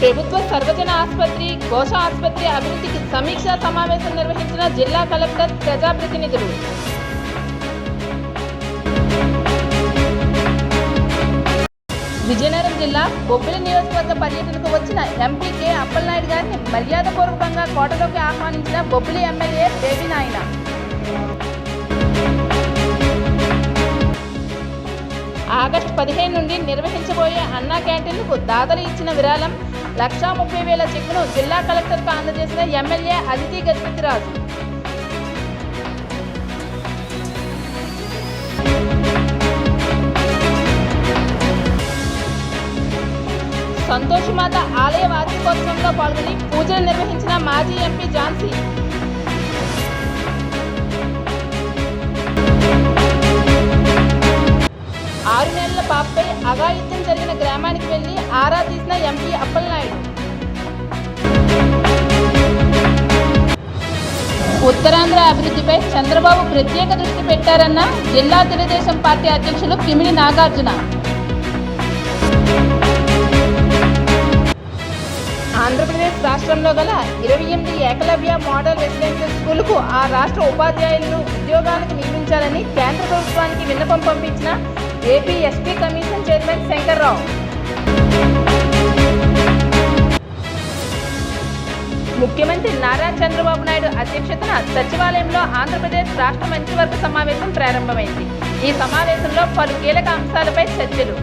ప్రభుత్వ సర్వజన ఆసుపత్రి ఘోష ఆసుపత్రి అభివృద్ధికి సమీక్షా సమావేశం నిర్వహించిన జిల్లా కలెక్టర్ ప్రజాప్రతినిధులు. విజయనగరం జిల్లా బొబ్బిలి నియోజకవర్గ పర్యటనకు వచ్చిన ఎంపీకే అప్పలనాయుడు గారిని మర్యాదపూర్వకంగా కోటలోకి ఆహ్వానించిన బొబ్బిలి ఎమ్మెల్యే దేవి నాయన. ఆగస్టు పదిహేను నుండి నిర్వహించబోయే అన్నా క్యాంటీన్లకు దాతలు ఇచ్చిన విరాళం లక్షా ముప్పై వేల చెక్కును జిల్లా కలెక్టర్కు అందజేసిన ఎమ్మెల్యే అదితి గజపతిరాజు. సంతోషమాత ఆలయ వార్షికోత్సవంలో పాల్గొని పూజలు నిర్వహించిన మాజీ ఎంపీ ఝాన్సీ. ఆరు నెలల పాపపై అఘాయిత్యం జరిగిన గ్రామానికి వెళ్ళి ఆరా తీసిన ఎంపీ అప్పల్ ఉత్తరాంధ్ర అభివృద్ధిపై చంద్రబాబు ప్రత్యేక దృష్టి పెట్టారన్న జిల్లా తెలుగుదేశం పార్టీ అధ్యక్షులు కిమిడి నాగార్జున. ఆంధ్రప్రదేశ్ రాష్ట్రంలో గల ఇరవై ఎనిమిది ఏకలవ్య మోడల్ రెసిడెన్షియల్ స్కూలుకు ఆ రాష్ట్ర ఉపాధ్యాయులను ఉద్యోగాలకు నియమించాలని కేంద్ర ప్రభుత్వానికి విన్నపం పంపించిన AP SP commission chairman Shankar Rao. ముఖ్యమంత్రి నారా చంద్రబాబు నాయుడు అధ్యక్షతన సచివాలయంలో ఆంధ్రప్రదేశ్ రాష్ట్ర మంత్రివర్గ సమావేశం ప్రారంభమైంది. ఈ సమావేశంలో పలు కీలక అంశాలపై చర్చలు.